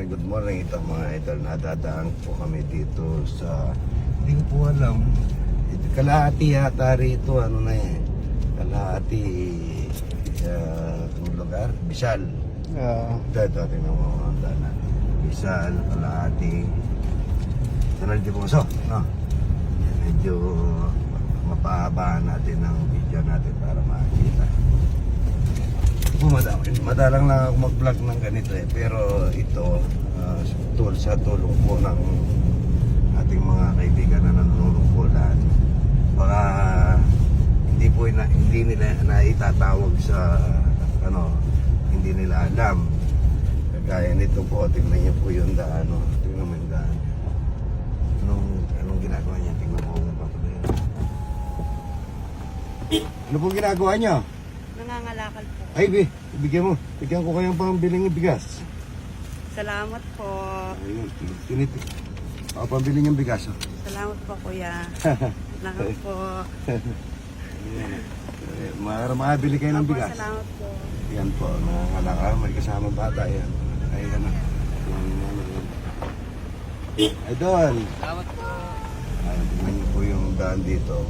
morning, good morning. Ito mga idol, nadadaan po kami dito sa, hindi ko po alam, ito, kalahati yata rito, ano na eh, kalahati uh, lugar, Bisal. Ah, Ito, ito, tingnan mo mga daanan. Bisal, kalahati, Sanal de Poso, no? Medyo mapahabaan natin ang video natin para makita. Po, madam, madalang lang ako mag-vlog ng ganito eh. Pero ito, uh, tul sa tulong po ng ating mga kaibigan na nanunungkulan. Baka hindi po na, hindi nila na itatawag sa ano, hindi nila alam. Kagaya nito po, tingnan niyo po yung daan. No? Tingnan mo yung daan. Anong, anong ginagawa niya? Tingnan mo kung patuloy. Ano pong ginagawa niyo? Nangangalakal po. Ay, bi, bigyan mo. Bigyan ko kayong pambiling ng bigas. Salamat po. Ayun, tinit. Ako pambili niyang bigas. Oh. Salamat po, kuya. Salamat po. Ayan. Eh, Mara makabili kayo ng bigas. salamat po. Yan po, nangangalaka. May kasama bata. Yan. Ayan na. Yan, yan, yan. Idol. Salamat po. Ay, tingnan niyo po yung daan dito.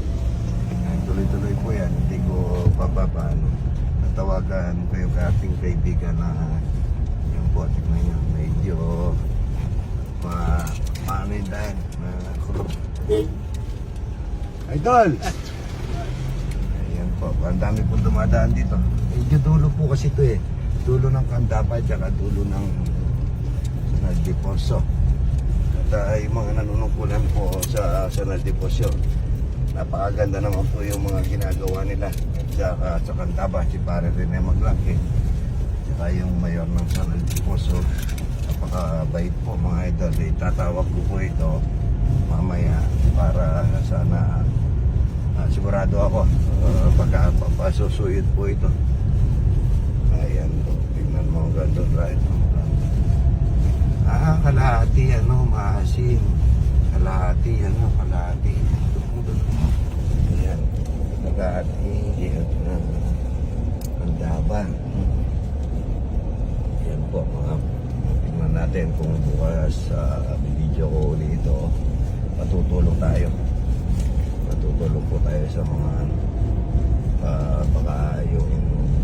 Ay, Tuloy-tuloy po yan. Hindi ko papapaano. Natawagan ko yung ating kaibigan na yung po, tingnan niyo. Medyo ma paano yung daan. Na, Idol! Ayan po, ang dami pong dumadaan dito. Medyo dulo po kasi ito eh. Dulo ng Kandapa, tsaka dulo ng Sanal de Poso. At uh, yung mga nanunungkulan po sa Sanal de Poso. Napakaganda naman po yung mga ginagawa nila. At saka sa Kandaba, si Pare Rene Maglangke. Tsaka yung mayor ng Sanal de Poso. Napakabait po mga idol. Eh, tatawag ko po ito mamaya para sana Ah, sigurado ako uh, pagka papasusuyod po ito ayan po tingnan mo ang ganda right ah kalahati ano maasim kalahati ano kalahati ito po doon ayan kalahati yan uh, ang daban ayan po mga tingnan natin kung bukas sa video ko ulit ito. Patutulong tayo. Matutulog po tayo sa mga ano, uh, baka yung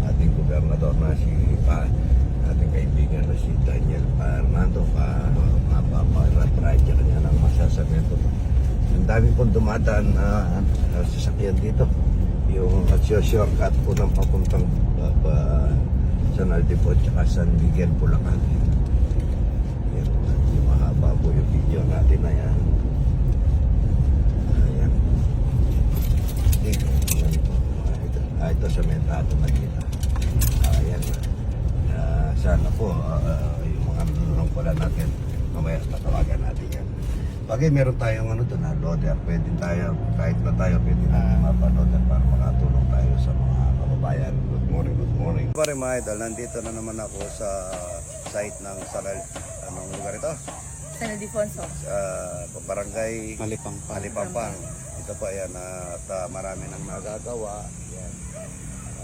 ating gobernador na si pa ating kaibigan na si Daniel Fernando pa mapaparadya niya ng masasabihin ang dami pong dumadaan na uh, sasakyan dito yung shortcut po ng papuntang uh, pa, San Aldipo at San Miguel, Bulacan yan, medyo mahaba po yung video natin na yan Ayan. Ito, ah, ito sa metado na dito. Ah, Ayan. Ah, sana po ah, yung mga nunong pala natin mamaya natin yan. Bagay meron tayong ano doon, ah, loader. Pwede tayo, kahit na tayo, pwede na mapaloader para makatulong tayo sa mga kababayan. Good morning, good morning. Pare mga idol, nandito na naman ako sa site ng Saral. Anong lugar ito? San Ildefonso. Sa barangay malipang pa. Alipampang. Ito po yan at ah, marami nang nagagawa. Yan.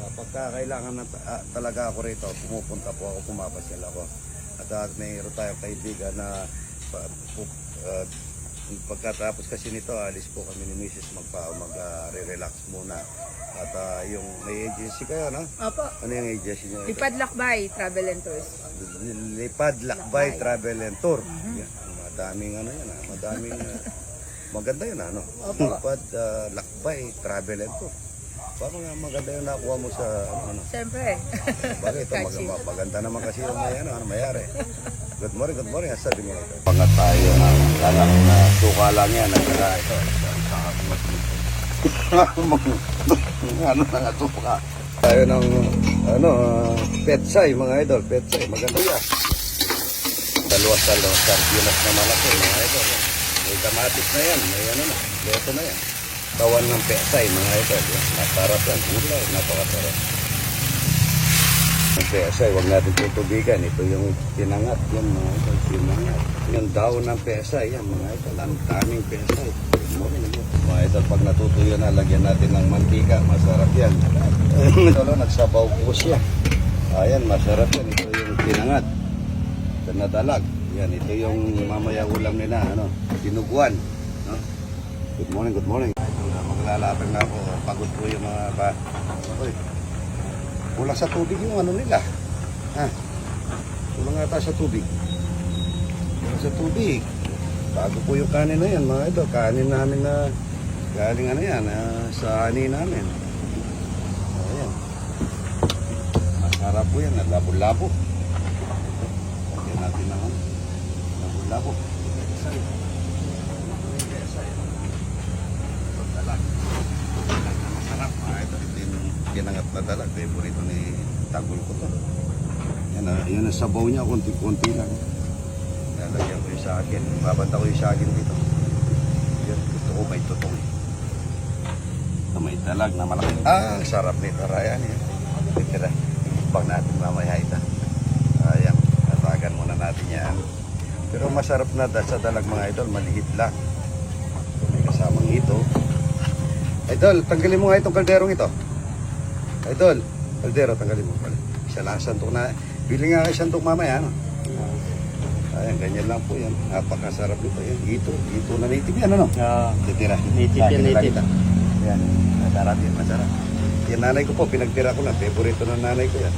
Ah, pagka kailangan na ta- ah, talaga ako rito, pumupunta po ako, pumapasyal ako. At uh, mayroon tayong kaibigan na pa, pu- ah, pagkatapos kasi nito, alis po kami ni Mrs. magpa mag re-relax muna. At ah, yung may agency kayo, no? Opo. Ano yung agency niyo? Lipad Lakbay, Travel and Tours. Lipad Lakbay Travel and Tour. Mhm. Yan, madaming ano yan, ah, madaming ah, maganda yun ano. Opo. Lipad ah, Lakbay Travel and Tour. Parang nga maganda yung nakuha mo sa ano ano. Siyempre. Bakit mag- maganda naman kasi yung may ano, ano mayari. Good morning, good morning. Sabi mo ito. Pangat tayo ng kalang na suka lang yan at saka ito. ano na nga suka. Tayo ng ano, uh, petsay mga idol, petsay. Maganda yan. Dalawa sa dalawa sardinas na malaki mga idol. May kamatis na yan, may ano na, leto na yan. Kawan ng petsay mga idol. yan. Masarap yan, gulay, napakasarap. Ang pesay, huwag natin tutubigan. Ito yung tinangat yan mga idol, tinangat. Yung daon ng pesay, yan mga idol. Ang daming pesay. Mga idol, pag natutuyo na, lagyan natin ng mantika. Masarap yan. Ito nagsabaw po siya. Ayan, masarap yan. Ito yung tinangat. Ito na dalag. Yan, ito yung mamaya ulam nila, ano, dinuguan. No? Good morning, good morning. Ito na, maglalapit na ako. Pagod po yung mga ba. Oy, kulang sa tubig yung ano nila. Ha? Kulang ata sa tubig. Kulang sa tubig. Bago po yung kanin na yan, mga ito. Kanin namin na galing ano yan, ah, sa ani namin. Ayan. Masarap po yan, labo-labo. Lagyan natin ng ano, labo-labo. Dalag. Dalag na masarap. Ah, ito, ito yung pinangat na dalag. Favorito ni Tagol ko to. Yan, ah, yun ang sabaw niya, konti-konti lang. Lalagyan ko yung sa akin. Babanta ko yung sa dito. Yan, gusto ko may tutong. Ito may dalag na malaki. Ah, sarap nito, Ryan. Yan. Titira. Bang natin mamaya ito. Ayan, tatagan muna natin yan. Pero masarap na sa dalag mga idol, maliit lang. May kasamang ito. Idol, tanggalin mo nga itong kalderong ito. Idol, kaldero, tanggalin mo. Isa lang santok na. Bili nga kayo santok mamaya, ano? Ayan, ganyan lang po yan. Napakasarap nito yan. Ito, ito na native yan, ano? Oo. Titira. Native yan, na native. Yan. Masarap yan, masarap. Yung nanay ko po, pinagtira ko lang. Favorito ng nanay ko yan.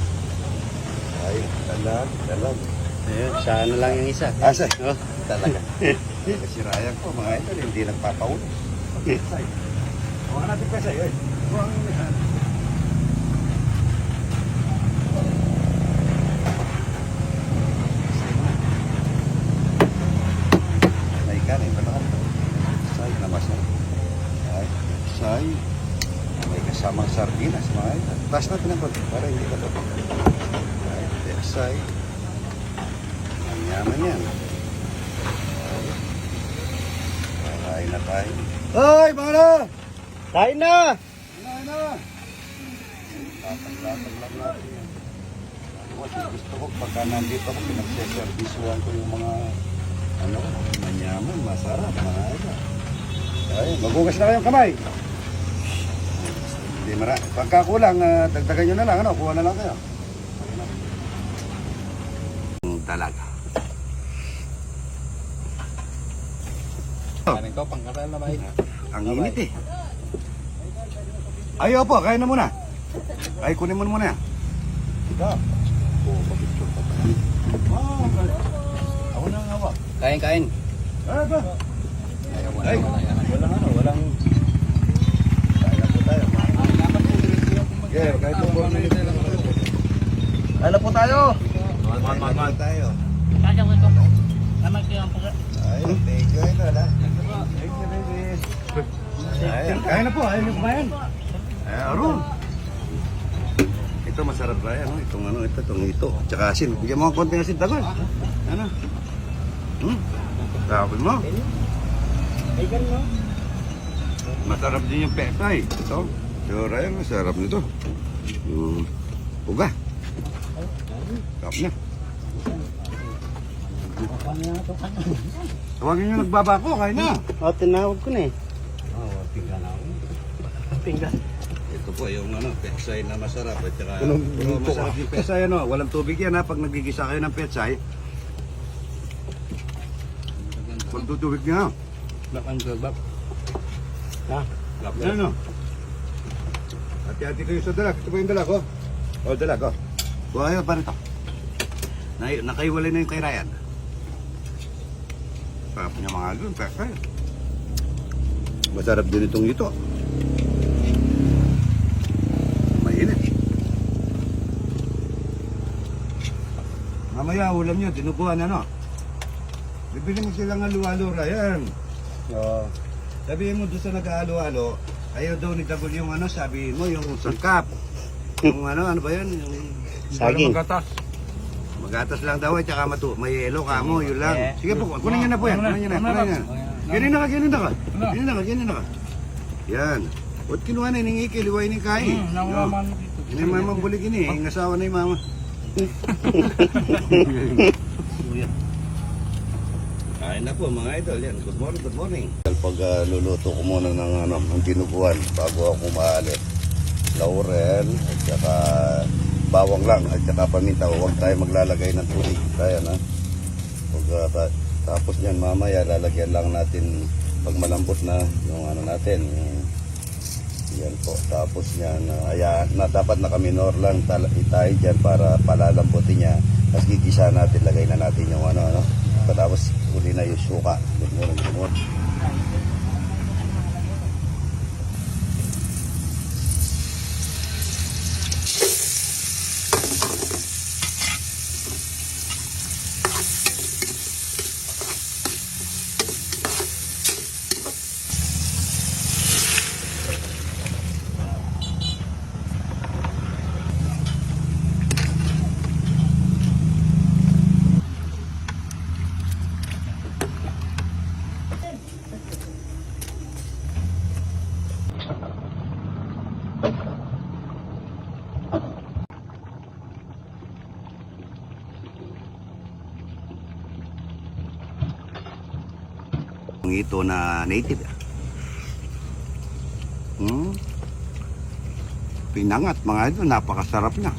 Ayun, dalag, dalag. Ayun, sa ano lang yung isa. Asa? Oh. Talaga. Kasi Ryan ko, mga ito, hindi nagpapaulo. Pesay. Huwag natin pesay, oy. Huwag yan. May kanin, malakad. Pesay na masarap. Ay, pesay. May kasamang sardinas, mga ito. Taas natin ang konti, para hindi ka to. Ay, pesay. Ang yaman yan. Kakain na tayo. Hoy, mga na! Kain na! Kakain na! Latag-latag lang natin yan. Kasi gusto ko pagka nandito ako, pinagseservisuhan ko yung mga ano, manyaman, masarap, ito. Ayun, magugas na kayong kamay. Hindi mara. Pagka kulang, ah, dagdagan nyo na lang, ano, kuha na lang kayo. Talaga. Kanin ko, pangkaral na ba Ang init eh. Ay, opo, kain na muna. Ay, kunin mo na muna. Ika. Oo, pag-picture pa tayo. Ah, Ako na ang hawak. Kain, kain. Ay, ba? Ayaw, wala, Ay, wala, wala. walang ano, walang... Kain na po tayo. Yeah, kahit po po minutes lang. Kain na po tayo. Kain na po tayo. Ay, thank you, Idol, ha? Thank you, baby. Ayan, kain na po. Ayaw niyo kumain. Ay, aron. Ito masarap ba yan? no? Itong ano, ito, itong ito. Tsaka asin. Bigyan mo ng konting asin, tagol. Ano? Hmm? Sabi mo. Masarap din yung petay. Ito. Pero Ryan, masarap nito. Yung uga. Sarap na. Tawagin nyo nagbabako, kain na. Oh, tinawag ko na eh. Oh, tingnan ako. Tingnan. Ito po yung ano, petsay na masarap at saka Anong pero masarap yung petsay ano, walang tubig yan ha pag nagigisa kayo ng petsay. Walang tutubig niya. Black and gold, bak. Ha? Yan ano. Hati-hati kayo sa dalag. Ito po yung dalag oh. Oh, dalag oh. Buha kayo pa rito. Na, nakaiwalay na yung kay Ryan. Sarap niya mga agad, petsay. Masarap din itong ito. Mainit. Mamaya ulam nyo, dinuguan ano. Bibili mo silang halo-halo, Ryan. Oo. Sabihin mo doon sa nag-halo-halo, ayaw daw ni Dagol yung ano, sabi mo yung sangkap. yung ano, ano ba yan? Yung Saging. Magatas. Magatas lang daw, at saka matu may yelo ka mo, yun lang. Sige po, kunin nyo na po yan. Kunin nyo na, kunin nyo na. Ganyan na ka, ganyan na ka. Ganyan na ka, ganyan na ka. Yan. Ba't kinuha na yung iki, liway ni Kai? Hmm, Ini mama buli gini, ang asawa na yung mama. Kain na po mga idol yan. Good morning, good morning. Pag uh, luluto ko muna ng, ano, ng dinuguan bago ako maalit. Laurel at saka bawang lang at saka paminta. Huwag tayo maglalagay ng tubig. Kaya na. Huwag Pag, tapos niyan mamaya lalagyan lang natin pag malambot na yung ano natin. Yung, yan po. Tapos niyan, uh, aya, na, dapat nakaminor lang tayo dyan para palalambutin niya. Tapos gigisa natin, lagay na natin yung ano, ano. Tapos uli na yung suka. Good morning, good morning. Ito na native. Hmm. Pinangat mga ito, napakasarap na.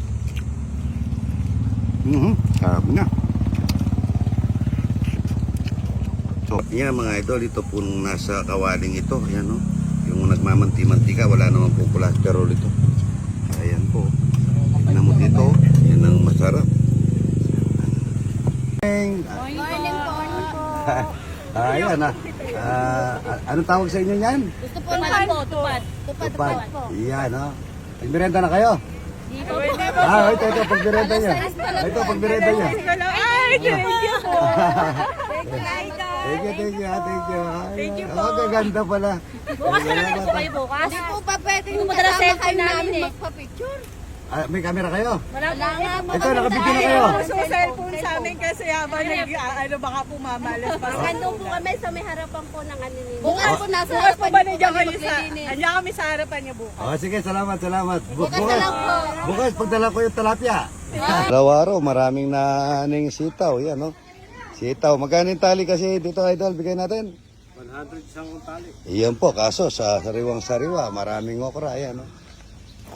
Mhm, sarap na. So, yan mga idol, ito po nasa kawaling ito, yan no. Yung nagmamanti-mantika, wala naman po cholesterol ito. Ayan po. Tignan mo dito, yan ang masarap. Morning po. Ah, Ayan ah. Ah, ano tawag sa inyo yan? Gusto po naman po, tupad. Tupad, Tupad. Yan, no? Nagmirenda na kayo? Dito po. Ah, ito, ito, pagmirenda niya. Ito, pagmirenda niya. Ay, thank you po. Thank you, thank you, ah, thank you. Thank you po. Oh, gaganda pala. Bukas na lang po kayo bukas. Hindi po pa pwede kasama kayo namin eh. magpa-picture. Ah, may camera kayo? Wala nga po. Ito, nakabigyan na kayo. sa cellphone sa amin kasi habang nag, ano baka pumamalot pa. Nandun po kami sa may harapan po ng ano ninyo. Bukas po nasa Bukas harapan po ba niyo nandiyan kami kayo sa, maglilinis. andyan kami sa harapan niyo bukas. Oh, sige, salamat, salamat. Bu- Bukas na lang po. Bukas, pagdala ko yung talapia. Araw-araw, maraming na aning sitaw. Yan, no? Sitaw. Magkano yung tali kasi dito, idol? Bigay natin. 100 isang tali. Iyan po, kaso sa sariwang sariwa, maraming okra. Ayan, no?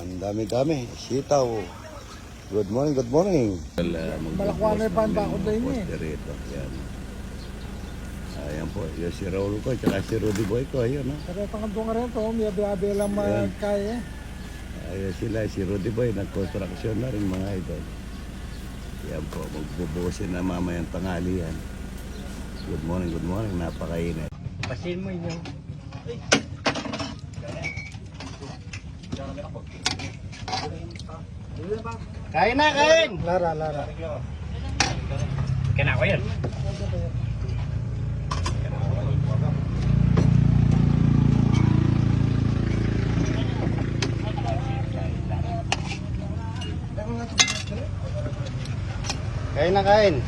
Ang dami-dami. Sitaw. Good morning, good morning. Balakwan na yung bako din eh. Rito, yan. Ayan po, yung si Raul ko, tsaka si Rudy Boy ko, ayun, no? Pero itong nga rin to, may abe lang magkaya. Ayun sila, si Rudy Boy, nag-construction na rin mga idol. Yan po, magbubusin na mamayang tanghali yan. Good morning, good morning, napakainit. Pasin mo yun. Kain na, kain! Lara, Lara. Kain ako yan. Kain na, kain.